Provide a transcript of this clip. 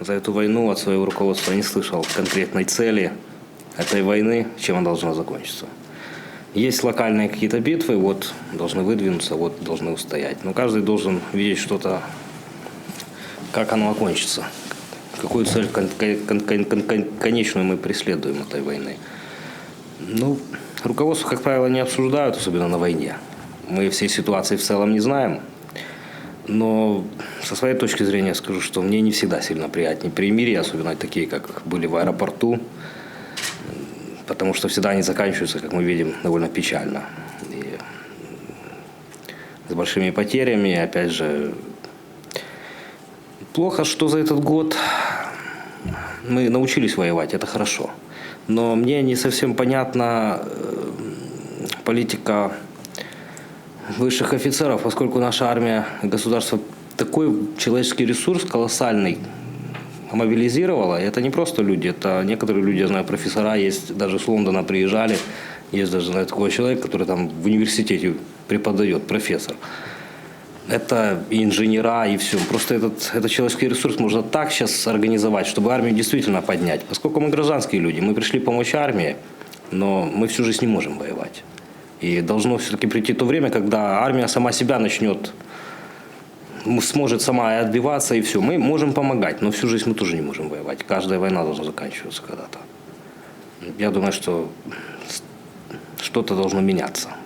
за эту войну от своего руководства не слышал конкретной цели этой войны, чем она должна закончиться. Есть локальные какие-то битвы, вот должны выдвинуться, вот должны устоять. Но каждый должен видеть что-то, как оно окончится, какую цель кон- кон- кон- кон- кон- конечную мы преследуем этой войны. Ну, руководство, как правило, не обсуждают, особенно на войне. Мы всей ситуации в целом не знаем. Но со своей точки зрения скажу, что мне не всегда сильно приятнее перемирия, особенно такие, как были в аэропорту, потому что всегда они заканчиваются, как мы видим, довольно печально. И с большими потерями, опять же, плохо, что за этот год мы научились воевать, это хорошо. Но мне не совсем понятна э, политика высших офицеров, поскольку наша армия, государство такой человеческий ресурс колоссальный мобилизировало. И это не просто люди, это некоторые люди, я знаю, профессора есть, даже с Лондона приезжали, есть даже знаю, такой человек, который там в университете преподает, профессор. Это и инженера, и все. Просто этот, этот человеческий ресурс можно так сейчас организовать, чтобы армию действительно поднять. Поскольку мы гражданские люди, мы пришли помочь армии, но мы всю жизнь не можем воевать. И должно все-таки прийти то время, когда армия сама себя начнет, сможет сама отбиваться, и все. Мы можем помогать, но всю жизнь мы тоже не можем воевать. Каждая война должна заканчиваться когда-то. Я думаю, что что-то должно меняться.